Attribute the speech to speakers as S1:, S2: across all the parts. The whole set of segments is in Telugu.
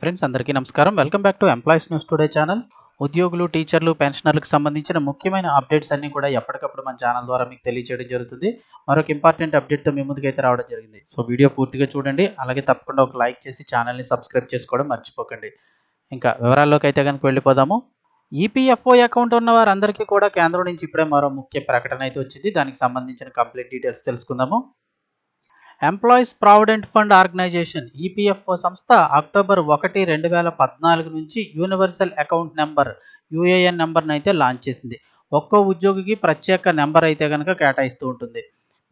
S1: ఫ్రెండ్స్ అందరికీ నమస్కారం. Welcome back to employees news today channel ఉద్యోగులు టీచర్లు పెన్షనర్లకు సంబంధించిన ముఖ్యమైన అప్డేట్స్ అన్ని కూడా ఎప్పటికప్పుడు మన ఛానల్ ద్వారా మీకు తెలియజేయడం జరుగుతుంది. మరొక ఇంపార్టెంట్ అప్డేట్తో మీ ముందుకైతే రావడం జరిగింది. సో వీడియో పూర్తిగా చూడండి. అలాగే తప్పకుండా ఒక లైక్ చేసి ఛానల్ని సబ్స్క్రైబ్ చేసుకోవడం మర్చిపోకండి. ఇంకా వివరాల్లోకి అయితే కనుక వెళ్ళిపోదాము. ఈపీఎఫ్ఓ అకౌంట్ ఉన్న వారందరికీ కూడా కేంద్రం నుంచి ఇప్పుడే మరో ముఖ్య ప్రకటన అయితే వచ్చింది. దానికి సంబంధించిన కంప్లీట్ డీటెయిల్స్ తెలుసుకుందాము. Employees provident fund organisation EPFO సంస్థ అక్టోబర్ ఒకటి రెండు వేల పద్నాలుగు నుంచి యూనివర్సల్ అకౌంట్ నెంబర్ యూఏఎన్ నెంబర్ని అయితే లాంచ్ చేసింది. ఒక్కో ఉద్యోగికి ప్రత్యేక నెంబర్ అయితే కనుక కేటాయిస్తూ ఉంటుంది.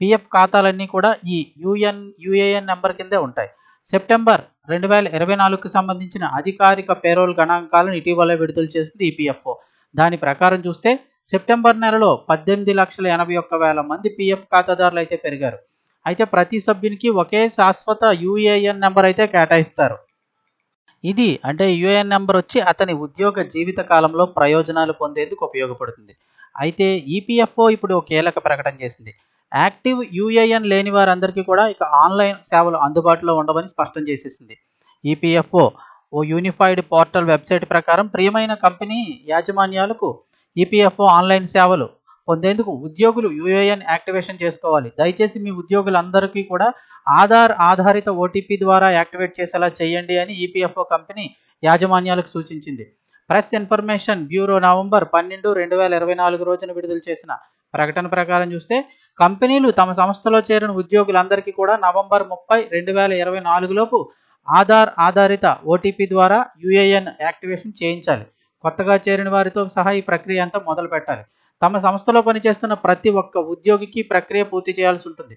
S1: పిఎఫ్ ఖాతాలన్నీ కూడా ఈ యూఎన్ యూఏఎన్ నెంబర్ కిందే ఉంటాయి. సెప్టెంబర్ రెండు వేల ఇరవై నాలుగుకు సంబంధించిన అధికారిక పేరోల్ గణాంకాలను ఇటీవల విడుదల చేసింది ఈపీఎఫ్ఓ దాని ప్రకారం చూస్తే సెప్టెంబర్ నెలలో పద్దెనిమిది లక్షల ఎనభై ఒక్క వేల మంది పిఎఫ్ ఖాతాదారులు అయితే పెరిగారు. అయితే ప్రతి సభ్యునికి ఒకే శాశ్వత యూఏఎన్ నెంబర్ అయితే కేటాయిస్తారు. ఇది అంటే యూఏఎన్ నెంబర్ వచ్చి అతని ఉద్యోగ జీవిత కాలంలో ప్రయోజనాలు పొందేందుకు ఉపయోగపడుతుంది. అయితే ఈపీఎఫ్ఓ ఇప్పుడు ఒక కీలక ప్రకటన చేసింది. యాక్టివ్ యూఏఎన్ లేని వారందరికీ కూడా ఇక ఆన్లైన్ సేవలు అందుబాటులో ఉండవని స్పష్టం చేసేసింది ఈపీఎఫ్ఓ. ఓ యూనిఫైడ్ పోర్టల్ వెబ్సైట్ ప్రకారం ప్రియమైన కంపెనీ యాజమాన్యాలకు ఈపీఎఫ్ఓ ఆన్లైన్ సేవలు పొందేందుకు ఉద్యోగులు యూఏఎన్ యాక్టివేషన్ చేసుకోవాలి. దయచేసి మీ ఉద్యోగులందరికీ కూడా ఆధార్ ఆధారిత ఓటీపీ ద్వారా యాక్టివేట్ చేసేలా చేయండి అని ఈపీఎఫ్ఓ కంపెనీ యాజమాన్యాలకు సూచించింది. ప్రెస్ ఇన్ఫర్మేషన్ బ్యూరో నవంబర్ పన్నెండు రెండు వేల ఇరవై నాలుగు రోజున విడుదల చేసిన ప్రకటన ప్రకారం చూస్తే కంపెనీలు తమ సంస్థలో చేరిన ఉద్యోగులందరికీ కూడా నవంబర్ ముప్పై రెండు వేల ఇరవై నాలుగులోపు ఆధార్ ఆధారిత ఓటీపీ ద్వారా యూఏఎన్ యాక్టివేషన్ చేయించాలి. కొత్తగా చేరిన వారితో సహా ఈ ప్రక్రియ అంతా మొదలు పెట్టాలి తమ సంస్థలో పనిచేస్తున్న ప్రతి ఒక్క ఉద్యోగికి ప్రక్రియ పూర్తి చేయాల్సి ఉంటుంది.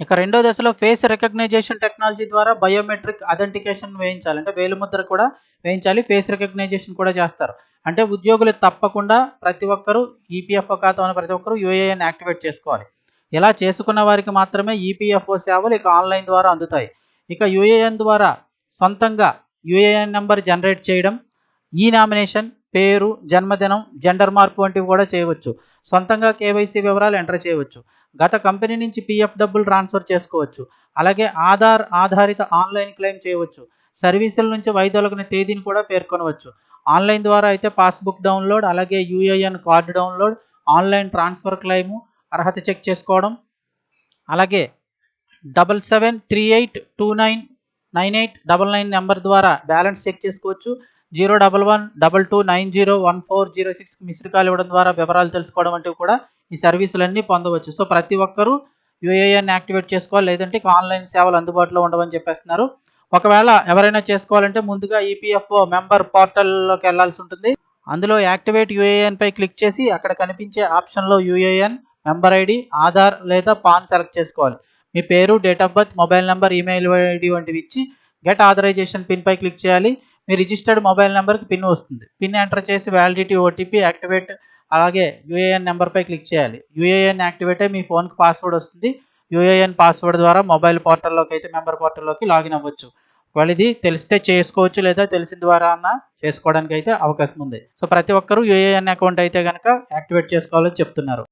S1: ఇక రెండో దశలో ఫేస్ రికగ్నైజేషన్ టెక్నాలజీ ద్వారా బయోమెట్రిక్ అథెంటికేషన్ వేయించాలి. అంటే వేలుముద్ర కూడా వేయించాలి ఫేస్ రికగ్నైజేషన్ కూడా చేస్తారు. అంటే ఉద్యోగులు తప్పకుండా ప్రతి ఒక్కరూ ఈపీఎఫ్ఓ ఖాతా ప్రతి ఒక్కరూ యూఏఎన్ యాక్టివేట్ చేసుకోవాలి. ఇలా చేసుకున్న వారికి మాత్రమే ఈపీఎఫ్ఓ సేవలు ఇక ఆన్లైన్ ద్వారా అందుతాయి. ఇక యూఏఎన్ ద్వారా సొంతంగా యూఏఎన్ నెంబర్ జనరేట్ చేయడం ఈ నామినేషన్ పేరు జన్మదినం జెండర్ మార్పు వంటివి కూడా చేయవచ్చు. సొంతంగా కేవైసీ వివరాలు ఎంటర్ చేయవచ్చు. గత కంపెనీ నుంచి పీఎఫ్ డబ్బులు ట్రాన్స్ఫర్ చేసుకోవచ్చు. అలాగే ఆధార్ ఆధారిత ఆన్లైన్ క్లెయిమ్ చేయవచ్చు. సర్వీసుల నుంచి వైదొలగిన తేదీని కూడా పేర్కొనవచ్చు. ఆన్లైన్ ద్వారా అయితే పాస్బుక్ డౌన్లోడ్ అలాగే UAN card download online transfer claim అర్హత చెక్ చేసుకోవడం అలాగే double seven three eight two nine nine eight double nine number ద్వారా బ్యాలెన్స్ చెక్ చేసుకోవచ్చు. Zero double one double two nine zero one four zero సిక్స్కి మిస్డ్ కాల్ ఇవ్వడం ద్వారా వివరాలు తెలుసుకోవడం వంటివి కూడా ఈ సర్వీసులన్నీ పొందవచ్చు. సో ప్రతి ఒక్కరూ యూఏఎన్ యాక్టివేట్ చేసుకోవాలి. లేదంటే ఆన్లైన్ సేవలు అందుబాటులో ఉండవని చెప్పేస్తున్నారు. ఒకవేళ ఎవరైనా చేసుకోవాలంటే ముందుగా ఈపీఎఫ్ఓ మెంబర్ పోర్టల్లోకి వెళ్ళాల్సి ఉంటుంది. అందులో యాక్టివేట్ యూఏఎన్ పై క్లిక్ చేసి అక్కడ కనిపించే ఆప్షన్లో యూఏఎన్ మెంబర్ ఐడి ఆధార్ లేదా పాన్ సెలెక్ట్ చేసుకోవాలి. మీ పేరు date of birth mobile number email ID వంటివి ఇచ్చి గెట్ ఆథరైజేషన్ పిన్ పై క్లిక్ చేయాలి. మీ రిజిస్టర్డ్ మొబైల్ నెంబర్కి పిన్ వస్తుంది. పిన్ ఎంటర్ చేసి వ్యాలిడిటీ ఓటీపీ యాక్టివేట్ అలాగే యూఏఎన్ నెంబర్పై క్లిక్ చేయాలి. యూఏఎన్ యాక్టివేట్ అయ్యి మీ ఫోన్కి పాస్వర్డ్ వస్తుంది. యూఏఎన్ పాస్వర్డ్ ద్వారా మొబైల్ పోర్టల్లోకి అయితే మెంబర్ పోర్టల్లోకి లాగిన్ అవ్వచ్చు. ఒకవేళ ఇది తెలిస్తే చేసుకోవచ్చు లేదా తెలిసిన ద్వారా అన్న చేసుకోవడానికి అయితే అవకాశం ఉంది. సో ప్రతి ఒక్కరూ యూఏఎన్ అకౌంట్ అయితే కనుక యాక్టివేట్ చేసుకోవాలని చెప్తున్నారు.